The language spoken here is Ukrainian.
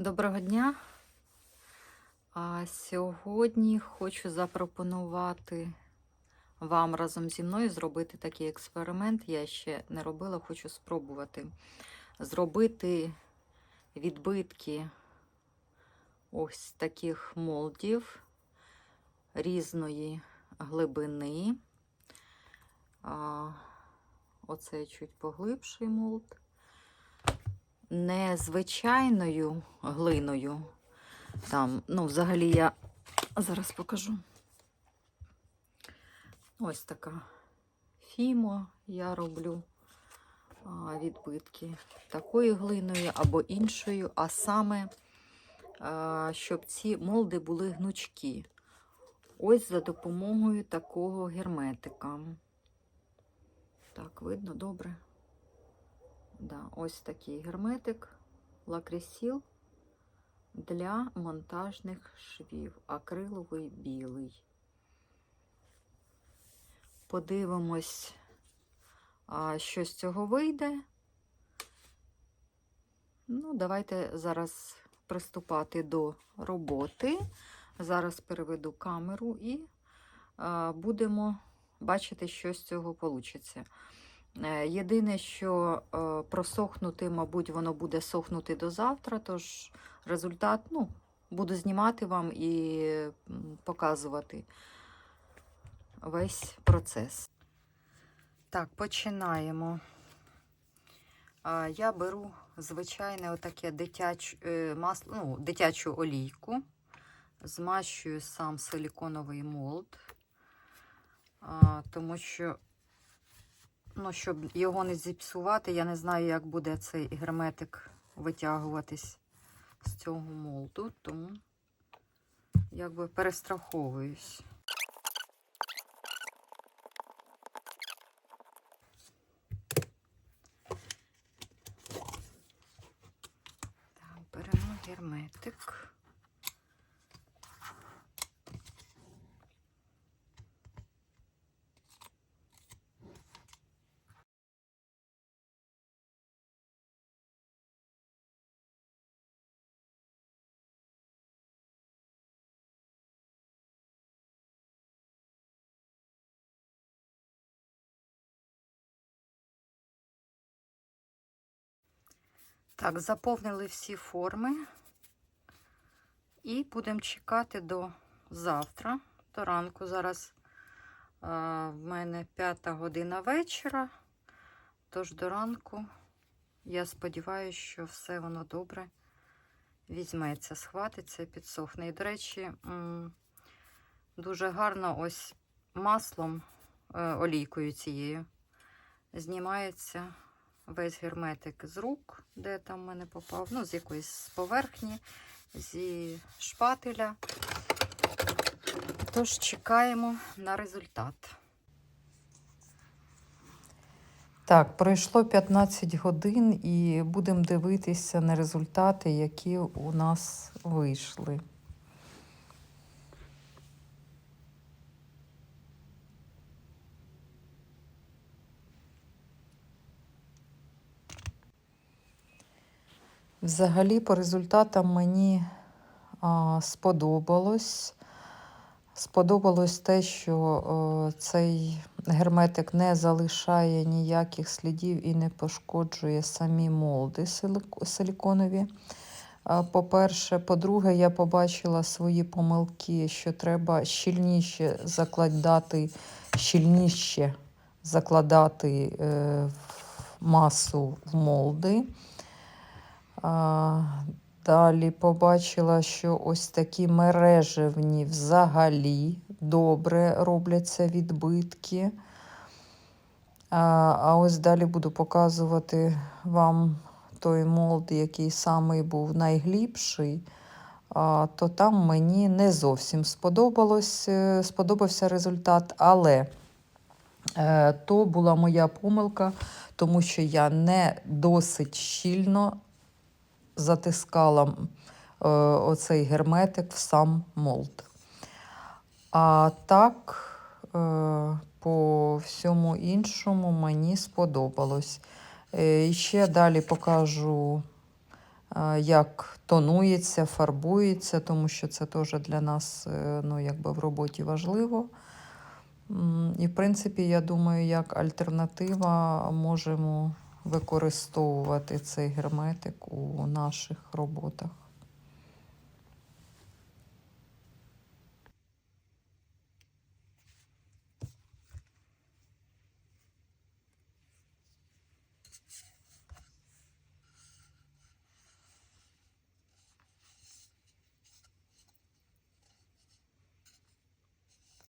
Доброго дня. А сьогодні хочу запропонувати вам разом зі мною зробити такий експеримент. Я ще не робила, хочу спробувати зробити відбитки ось таких молдів різної глибини. Оце чуть поглибший молд не звичайною глиною. Там, ну, взагалі я зараз покажу. Ось така фімо я роблю відбитки такою глиною або іншою, а саме, щоб ці молди були гнучкі. Ось за допомогою такого герметика. Так, видно добре. Да, ось такий герметик лакресіл для монтажних швів. Акриловий білий. Подивимось, що з цього вийде. Ну, давайте зараз приступати до роботи. Зараз переведу камеру і будемо бачити, що з цього вийде. Е, Єдине, що е, просохнути, мабуть, воно буде сохнути до завтра, тож результат ну, буду знімати вам і показувати весь процес. Так, починаємо. Я беру звичайне отаке дитяч, е, масло, ну, дитячу олійку, змащую сам силіконовий молд, тому що Ну, щоб його не зіпсувати, я не знаю, як буде цей герметик витягуватись з цього молду, тому якби перестраховуюсь. Так, беремо герметик. Так, заповнили всі форми і будемо чекати до завтра, до ранку. Зараз а, в мене п'ята година вечора, тож до ранку я сподіваюся, що все воно добре візьметься, схватиться, підсохне. І, до речі, дуже гарно ось маслом, е, олійкою цією знімається весь герметик з рук, де там в мене попав, ну, з якоїсь поверхні, зі шпателя. Тож чекаємо на результат. Так, пройшло 15 годин і будемо дивитися на результати, які у нас вийшли. Взагалі, по результатам мені а, сподобалось. Сподобалось те, що о, цей герметик не залишає ніяких слідів і не пошкоджує самі молди силіконові. По-перше, по-друге, я побачила свої помилки, що треба щільніше закладати, щільніше закладати е, масу в молди. Далі побачила, що ось такі мережевні взагалі добре робляться відбитки. А, ось далі буду показувати вам той молд, який самий був найглибший. То там мені не зовсім сподобалось, е, сподобався результат, але е, то була моя помилка, тому що я не досить щільно затискала е, оцей герметик в сам молд. А так, е, по всьому іншому мені сподобалось. Е, і ще далі покажу як тонується, фарбується, тому що це теж для нас ну, якби в роботі важливо. І, в принципі, я думаю, як альтернатива можемо використовувати цей герметик у наших роботах.